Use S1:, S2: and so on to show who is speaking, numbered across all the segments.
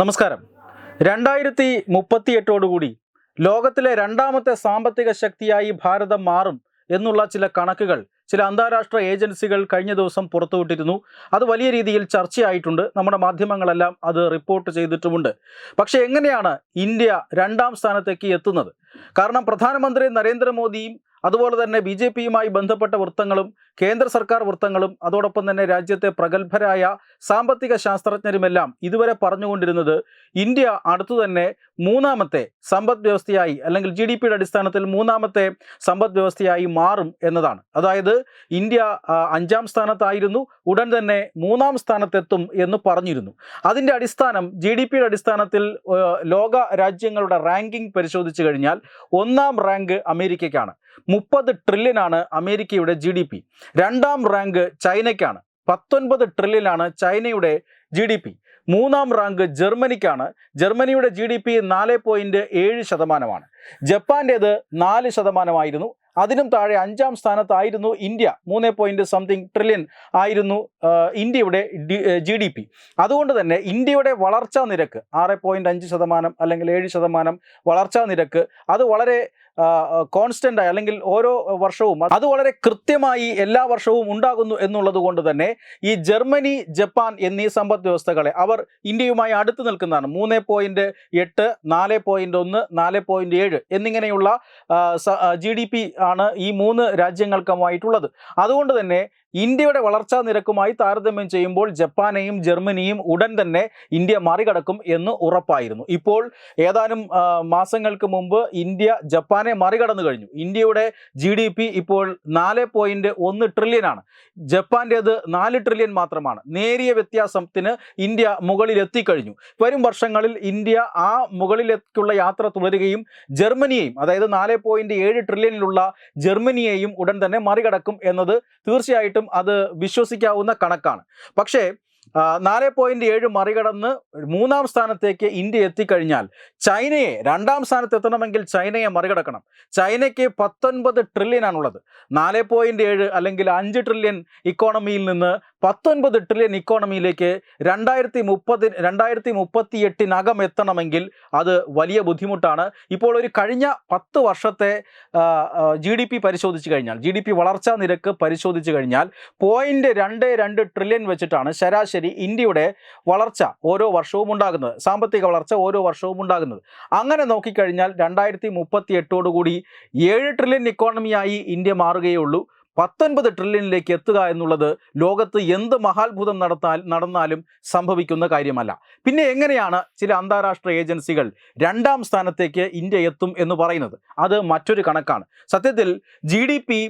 S1: നമസ്കാരം. രണ്ടായിരത്തി മുപ്പത്തി എട്ടോടുകൂടി ലോകത്തിലെ രണ്ടാമത്തെ സാമ്പത്തിക ശക്തിയായി ഭാരതം മാറും എന്നുള്ള ചില കണക്കുകൾ ചില അന്താരാഷ്ട്ര ഏജൻസികൾ കഴിഞ്ഞ ദിവസം പുറത്തുവിട്ടിരുന്നു. അത് വലിയ രീതിയിൽ ചർച്ചയായിട്ടുണ്ട്. നമ്മുടെ മാധ്യമങ്ങളെല്ലാം അത് റിപ്പോർട്ട് ചെയ്തിട്ടുമുണ്ട്. പക്ഷേ എങ്ങനെയാണ് ഇന്ത്യ രണ്ടാം സ്ഥാനത്തേക്ക് എത്തുന്നത്? കാരണം പ്രധാനമന്ത്രി നരേന്ദ്രമോദിയും അതുപോലെ തന്നെ ബി ജെ പിയുമായി ബന്ധപ്പെട്ട വൃത്തങ്ങളും കേന്ദ്ര സർക്കാർ വൃത്തങ്ങളും അതോടൊപ്പം തന്നെ രാജ്യത്തെ പ്രഗത്ഭരായ സാമ്പത്തിക ശാസ്ത്രജ്ഞരുമെല്ലാം ഇതുവരെ പറഞ്ഞുകൊണ്ടിരുന്നത് ഇന്ത്യ അടുത്തു തന്നെ മൂന്നാമത്തെ സമ്പദ് വ്യവസ്ഥയായി അല്ലെങ്കിൽ ജി അടിസ്ഥാനത്തിൽ മൂന്നാമത്തെ സമ്പദ് വ്യവസ്ഥയായി മാറും എന്നതാണ്. അതായത് ഇന്ത്യ അഞ്ചാം സ്ഥാനത്തായിരുന്നു ഉടൻ തന്നെ മൂന്നാം സ്ഥാനത്തെത്തും എന്ന് പറഞ്ഞിരുന്നു. അതിന്റെ അടിസ്ഥാനം ജി ഡി പിയുടെ അടിസ്ഥാനത്തിൽ ലോക രാജ്യങ്ങളുടെ റാങ്കിംഗ് പരിശോധിച്ചു കഴിഞ്ഞാൽ ഒന്നാം റാങ്ക് അമേരിക്കയ്ക്കാണ്. മുപ്പത് ട്രില്യനാണ് അമേരിക്കയുടെ ജി ഡി പി. രണ്ടാം റാങ്ക് ചൈനയ്ക്കാണ്. പത്തൊൻപത് ട്രില്യനാണ് ചൈനയുടെ ജി ഡി പി മൂന്നാം റാങ്ക് ജർമ്മനിക്കാണ്. ജർമ്മനിയുടെ ജി ഡി പി നാല് പോയിന്റ് ഏഴ് ശതമാനമാണ്. ജപ്പാന്റേത് നാല് ശതമാനമായിരുന്നു. അതിനും താഴെ അഞ്ചാം സ്ഥാനത്തായിരുന്നു ഇന്ത്യ. മൂന്ന് പോയിന്റ് സംതിങ് ട്രില്യൺ ആയിരുന്നു ഇന്ത്യയുടെ ജി ഡി പി അതുകൊണ്ട് തന്നെ ഇന്ത്യയുടെ വളർച്ചാ നിരക്ക് ആറ് പോയിന്റ് അഞ്ച് ശതമാനം അല്ലെങ്കിൽ ഏഴ് ശതമാനം വളർച്ചാ നിരക്ക്. അത് വളരെ കോൺസ്റ്റന്റ് ആയി അല്ലെങ്കിൽ ഓരോ വർഷവും അത് വളരെ കൃത്യമായി എല്ലാ വർഷവും ഉണ്ടാകുന്നു എന്നുള്ളത് കൊണ്ട് തന്നെ ഈ ജർമ്മനി ജപ്പാൻ എന്നീ സമ്പദ് വ്യവസ്ഥകളെ അവർ ഇന്ത്യയുമായി അടുത്ത് നിൽക്കുന്നതാണ്. മൂന്ന് പോയിന്റ് എട്ട് നാല് പോയിന്റ് ഒന്ന് നാല് പോയിന്റ് ഏഴ് എന്നിങ്ങനെയുള്ള ജി ഡി പി ആണ് ഈ മൂന്ന് രാജ്യങ്ങൾക്കുമായിട്ടുള്ളത്. അതുകൊണ്ട് തന്നെ ഇന്ത്യയുടെ വളർച്ചാ നിരക്കുമായി താരതമ്യം ചെയ്യുമ്പോൾ ജപ്പാനെയും ജർമ്മനിയും ഉടൻ തന്നെ ഇന്ത്യ മറികടക്കും എന്ന് ഉറപ്പായിരുന്നു. ഇപ്പോൾ ഏതാനും മാസങ്ങൾക്ക് മുമ്പ് ഇന്ത്യ ജപ്പാനെ മറികടന്നു കഴിഞ്ഞു. ഇന്ത്യയുടെ ജി ഡി പി ഇപ്പോൾ നാല് പോയിന്റ് ഒന്ന് ട്രില്യനാണ് ജപ്പാന്റേത് നാല് ട്രില്യൺ മാത്രമാണ്. നേരിയ വ്യത്യാസത്തിന് ഇന്ത്യ മുകളിൽ എത്തിക്കഴിഞ്ഞു വരും വർഷങ്ങളിൽ ഇന്ത്യ ആ മുകളിലേക്കുള്ള യാത്ര തുടരുകയും ജർമ്മനിയെയും അതായത് നാല് പോയിന്റ് ഏഴ് ട്രില്യണിലുള്ള ജർമ്മനിയെയും ഉടൻ തന്നെ മറികടക്കും എന്നത് തീർച്ചയായിട്ടും അത് വിശ്വസിക്കാവുന്ന കണക്കാണ്. പക്ഷേ നാല് പോയിന്റ് ഏഴ് മറികടന്ന് മൂന്നാം സ്ഥാനത്തേക്ക് ഇന്ത്യ എത്തിക്കഴിഞ്ഞാൽ ചൈനയെ രണ്ടാം സ്ഥാനത്ത് എത്തണമെങ്കിൽ ചൈനയെ മറികടക്കണം. ചൈനയ്ക്ക് പത്തൊൻപത് ട്രില്യൻ ആണുള്ളത്. നാല് പോയിന്റ് ഏഴ് അല്ലെങ്കിൽ അഞ്ച് ട്രില്യൺ ഇക്കോണമിയിൽ നിന്ന് പത്തൊൻപത് ട്രില്യൺ ഇക്കോണമിയിലേക്ക് രണ്ടായിരത്തി മുപ്പതി രണ്ടായിരത്തി മുപ്പത്തി എട്ടിനകം എത്തണമെങ്കിൽ അത് വലിയ ബുദ്ധിമുട്ടാണ്. ഇപ്പോൾ ഒരു കഴിഞ്ഞ പത്ത് വർഷത്തെ ജി ഡി പി പരിശോധിച്ച് കഴിഞ്ഞാൽ ജി ഡി പി വളർച്ചാ നിരക്ക് പരിശോധിച്ച് കഴിഞ്ഞാൽ പോയിന്റ് രണ്ട് രണ്ട് ട്രില്യൺ വെച്ചിട്ടാണ് ശരാശരി ഇന്ത്യയുടെ വളർച്ച ഓരോ വർഷവും ഉണ്ടാകുന്നത്. സാമ്പത്തിക വളർച്ച ഓരോ വർഷവും ഉണ്ടാകുന്നത്. അങ്ങനെ നോക്കിക്കഴിഞ്ഞാൽ രണ്ടായിരത്തി മുപ്പത്തി എട്ടോടുകൂടി ഏഴ് ട്രില്യൺ ഇക്കോണമിയായി ഇന്ത്യ മാറുകയുള്ളൂ പത്തൊൻപത് ട്രില്യണിലേക്ക് എത്തുക എന്നുള്ളത് ലോകത്ത് എന്ത് മഹാത്ഭുതം നടത്താൽ നടന്നാലും സംഭവിക്കുന്ന കാര്യമല്ല. പിന്നെ എങ്ങനെയാണ് ചില അന്താരാഷ്ട്ര ഏജൻസികൾ രണ്ടാം സ്ഥാനത്തേക്ക് ഇന്ത്യ എത്തും എന്ന് പറയുന്നത്? അത് മറ്റൊരു കണക്കാണ്. സത്യത്തിൽ G D P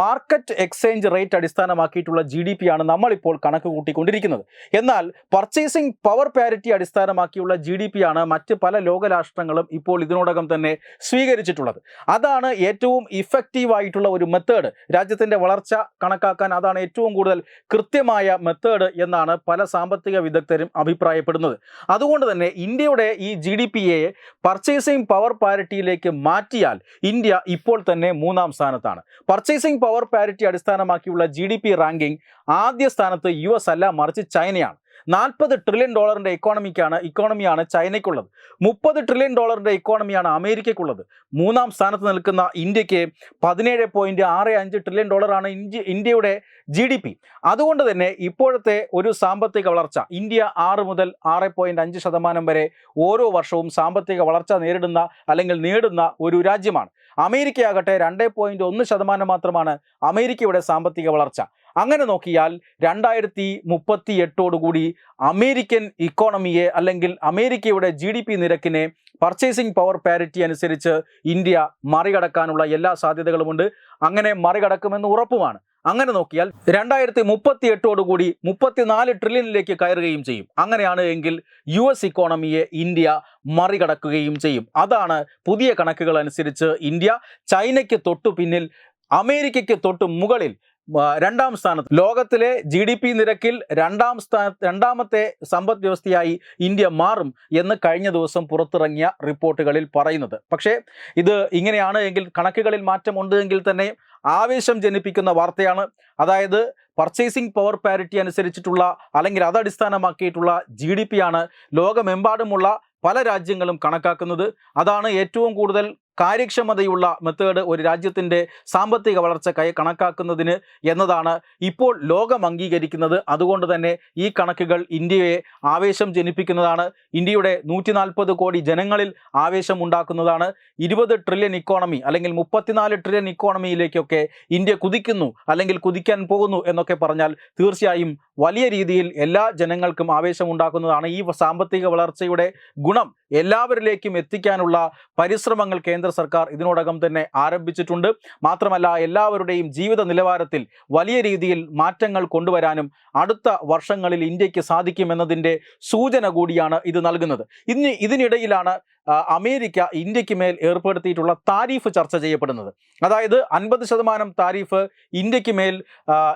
S1: market exchange rate അടിസ്ഥാനമാക്കിയിട്ടുള്ള G D P ആണ് നമ്മളിപ്പോൾ കണക്ക് കൂട്ടിക്കൊണ്ടിരിക്കുന്നത്. എന്നാൽ പർച്ചേസിംഗ് പവർ പാരിറ്റി അടിസ്ഥാനമാക്കിയുള്ള ജി ഡി പി ആണ് മറ്റ് പല ലോകരാഷ്ട്രങ്ങളും ഇപ്പോൾ ഇതിനോടകം തന്നെ സ്വീകരിച്ചിട്ടുള്ളത്. അതാണ് ഏറ്റവും ഇഫക്റ്റീവ് ആയിട്ടുള്ള ഒരു മെത്തേഡ് രാജ്യത്തിന്റെ വളർച്ച കണക്കാക്കാൻ അതാണ് ഏറ്റവും കൂടുതൽ കൃത്യമായ മെത്തേഡ് എന്നാണ് പല സാമ്പത്തിക വിദഗ്ധരും അഭിപ്രായപ്പെടുന്നത്. അതുകൊണ്ട് തന്നെ ഇന്ത്യയുടെ ഈ ജി ഡി പിയെ പർച്ചേസിംഗ് പവർ പാരിറ്റിയിലേക്ക് മാറ്റിയാൽ ഇന്ത്യ ഇപ്പോൾ തന്നെ മൂന്നാം സ്ഥാനത്താണ്. പർച്ചേസിംഗ് പവർ പാരിറ്റി അടിസ്ഥാനമാക്കിയുള്ള ജി ഡി പി റാങ്കിംഗ് ആദ്യ സ്ഥാനത്ത് യു എസ് അല്ല മറിച്ച് ചൈനയാണ്. നാൽപ്പത് ട്രില്യൺ ഡോളറിന്റെ ഇക്കോണമിക്കാണ് ഇക്കോണമിയാണ് ചൈനയ്ക്കുള്ളത്. മുപ്പത് ട്രില്യൺ ഡോളറിന്റെ ഇക്കോണമിയാണ് അമേരിക്കയ്ക്കുള്ളത്. മൂന്നാം സ്ഥാനത്ത് നിൽക്കുന്ന ഇന്ത്യയ്ക്ക് പതിനേഴ് പോയിന്റ് ആറ് അഞ്ച് ട്രില്യൺ ഡോളറാണ് ഇന്ത്യ ഇന്ത്യയുടെ ജി ഡി പി അതുകൊണ്ട് തന്നെ ഇപ്പോഴത്തെ ഒരു സാമ്പത്തിക വളർച്ച ഇന്ത്യ ആറ് മുതൽ ആറ് പോയിന്റ് അഞ്ച് ശതമാനം വരെ ഓരോ വർഷവും സാമ്പത്തിക വളർച്ച നേരിടുന്ന അല്ലെങ്കിൽ നേടുന്ന ഒരു രാജ്യമാണ്. അമേരിക്കയാകട്ടെ രണ്ട് പോയിന്റ് ഒന്ന് ശതമാനം മാത്രമാണ് അമേരിക്കയുടെ സാമ്പത്തിക വളർച്ച. അങ്ങനെ നോക്കിയാൽ രണ്ടായിരത്തി മുപ്പത്തി എട്ടോടുകൂടി അമേരിക്കൻ ഇക്കോണമിയെ അല്ലെങ്കിൽ അമേരിക്കയുടെ ജി ഡി പി നിരക്കിനെ പർച്ചേസിംഗ് പവർ പാരിറ്റി അനുസരിച്ച് ഇന്ത്യ മറികടക്കാനുള്ള എല്ലാ സാധ്യതകളുമുണ്ട്. അങ്ങനെ മറികടക്കുമെന്ന് ഉറപ്പുമാണ്. അങ്ങനെ നോക്കിയാൽ രണ്ടായിരത്തി മുപ്പത്തി എട്ടോടുകൂടി മുപ്പത്തിനാല് ട്രില്യണിലേക്ക് കയറുകയും ചെയ്യും. അങ്ങനെയാണ് എങ്കിൽ യു എസ് ഇക്കോണമിയെ ഇന്ത്യ മറികടക്കുകയും ചെയ്യും. അതാണ് പുതിയ കണക്കുകൾ അനുസരിച്ച് ഇന്ത്യ ചൈനയ്ക്ക് തൊട്ടു പിന്നിൽ അമേരിക്കയ്ക്ക് തൊട്ട് മുകളിൽ രണ്ടാം സ്ഥാനത്ത്. ലോകത്തിലെ ജി ഡി പി നിരക്കിൽ രണ്ടാം സ്ഥാന രണ്ടാമത്തെ സമ്പദ് വ്യവസ്ഥയായി ഇന്ത്യ മാറും എന്ന് കഴിഞ്ഞ ദിവസം പുറത്തിറങ്ങിയ റിപ്പോർട്ടുകളിൽ പറയുന്നത്. പക്ഷേ ഇത് ഇങ്ങനെയാണ് എങ്കിൽ കണക്കുകളിൽ മാറ്റമുണ്ട് എങ്കിൽ തന്നെ ആവേശം ജനിപ്പിക്കുന്ന വാർത്തയാണ്. അതായത് പർച്ചേസിംഗ് പവർ പാരിറ്റി അനുസരിച്ചിട്ടുള്ള അല്ലെങ്കിൽ അതടിസ്ഥാനമാക്കിയിട്ടുള്ള ജി ഡി പി ആണ് ലോകമെമ്പാടുമുള്ള പല രാജ്യങ്ങളും കണക്കാക്കുന്നത്. അതാണ് ഏറ്റവും കൂടുതൽ കാര്യക്ഷമതയുള്ള മെത്തേഡ് ഒരു രാജ്യത്തിന്റെ സാമ്പത്തിക വളർച്ച കൈ കണക്കാക്കുന്നതിന് എന്നതാണ് ഇപ്പോൾ ലോകം അംഗീകരിക്കുന്നത്. അതുകൊണ്ട് തന്നെ ഈ കണക്കുകൾ ഇന്ത്യയെ ആവേശം ജനിപ്പിക്കുന്നതാണ്. ഇന്ത്യയുടെ നൂറ്റി കോടി ജനങ്ങളിൽ ആവേശം ഉണ്ടാക്കുന്നതാണ്. ഇരുപത് ട്രില്യൺ ഇക്കോണമി അല്ലെങ്കിൽ മുപ്പത്തിനാല് ട്രില്യൺ ഇക്കോണമിയിലേക്കൊക്കെ ഇന്ത്യ കുതിക്കുന്നു അല്ലെങ്കിൽ കുതിക്കാൻ പോകുന്നു എന്നൊക്കെ പറഞ്ഞാൽ തീർച്ചയായും വലിയ രീതിയിൽ എല്ലാ ജനങ്ങൾക്കും ആവേശം ഉണ്ടാക്കുന്നതാണ്. ഈ സാമ്പത്തിക വളർച്ചയുടെ ഗുണം എല്ലാവരിലേക്കും എത്തിക്കാനുള്ള പരിശ്രമങ്ങൾ കേന്ദ്ര സർക്കാർ ഇതിനോടകം തന്നെ ആരംഭിച്ചിട്ടുണ്ട്. മാത്രമല്ല എല്ലാവരുടെയും ജീവിത നിലവാരത്തിൽ വലിയ രീതിയിൽ മാറ്റങ്ങൾ കൊണ്ടുവരാനും അടുത്ത വർഷങ്ങളിൽ ഇന്ത്യയ്ക്ക് സാധിക്കുമെന്നതിന്റെ സൂചന കൂടിയാണ് ഇത് നൽകുന്നത്. ഇനി ഇതിനിടയിലാണ് അമേരിക്ക ഇന്ത്യയ്ക്ക് മേൽ ഏർപ്പെടുത്തിയിട്ടുള്ള താരിഫ് ചർച്ച ചെയ്യപ്പെടുന്നത്. അതായത് അൻപത് ശതമാനം താരിഫ് ഇന്ത്യയ്ക്ക് മേൽ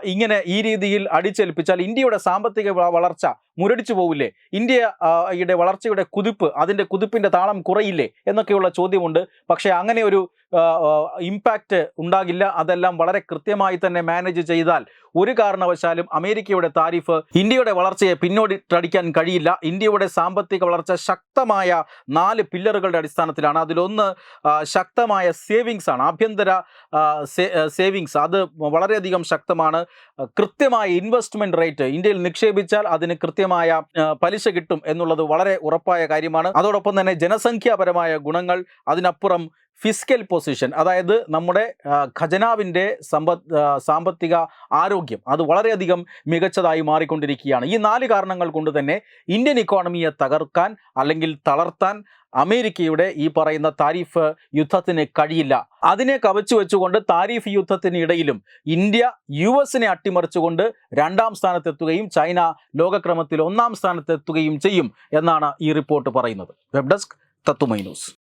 S1: ഇങ്ങനെ ഈ രീതിയിൽ അടിച്ചേൽപ്പിച്ചാൽ ഇന്ത്യയുടെ സാമ്പത്തിക വളർച്ച മുരടിച്ചു പോവില്ലേ? ഇന്ത്യയുടെ വളർച്ചയുടെ കുതിപ്പ് അതിന്റെ കുതിപ്പിന്റെ താളം കുറയില്ലേ? എന്നൊക്കെയുള്ള ചോദ്യമുണ്ട്. പക്ഷേ അങ്ങനെ ഒരു ഇമ്പാക്റ്റ് ഉണ്ടാകില്ല. അതെല്ലാം വളരെ കൃത്യമായി തന്നെ മാനേജ് ചെയ്താൽ ഒരു കാരണവശാലും അമേരിക്കയുടെ താരിഫ് ഇന്ത്യയുടെ വളർച്ചയെ പിന്നോട്ടടിക്കാൻ കഴിയില്ല. ഇന്ത്യയുടെ സാമ്പത്തിക വളർച്ച ശക്തമായ നാല് പില്ലറുകളുടെ അടിസ്ഥാനത്തിലാണ്. അതിലൊന്ന് ശക്തമായ സേവിങ്സ് ആണ്. ആഭ്യന്തര സേവിങ്സ്. അത് വളരെയധികം ശക്തമാണ്. കൃത്യമായ ഇൻവെസ്റ്റ്മെന്റ് റേറ്റ് ഇന്ത്യയിൽ നിക്ഷേപിച്ചാൽ അതിന് കൃത്യമായ പലിശ കിട്ടും എന്നുള്ളത് വളരെ ഉറപ്പായ കാര്യമാണ്. അതോടൊപ്പം തന്നെ ജനസംഖ്യാപരമായ ഗുണങ്ങൾ അതിനപ്പുറം ഫിസിക്കൽ പൊസിഷൻ അതായത് നമ്മുടെ ഖജനാവിന്റെ സമ്പദ് സാമ്പത്തിക ആരോഗ്യം അത് വളരെയധികം മികച്ചതായി മാറിക്കൊണ്ടിരിക്കുകയാണ്. ഈ നാല് കാരണങ്ങൾ കൊണ്ട് തന്നെ ഇന്ത്യൻ ഇക്കോണമിയെ തകർക്കാൻ അല്ലെങ്കിൽ തളർത്താൻ അമേരിക്കയുടെ ഈ പറയുന്ന താരിഫ് യുദ്ധത്തിന് കഴിയില്ല. അതിനെ കവച്ചു വെച്ചുകൊണ്ട് താരിഫ് യുദ്ധത്തിനിടയിലും ഇന്ത്യ യു എസിനെ അട്ടിമറിച്ചുകൊണ്ട് രണ്ടാം സ്ഥാനത്തെത്തുകയും ചൈന ലോകക്രമത്തിൽ ഒന്നാം സ്ഥാനത്തെത്തുകയും ചെയ്യും എന്നാണ് ഈ റിപ്പോർട്ട് പറയുന്നത്. വെബ് ഡെസ്ക് തത്തുമൈ ന്യൂസ്.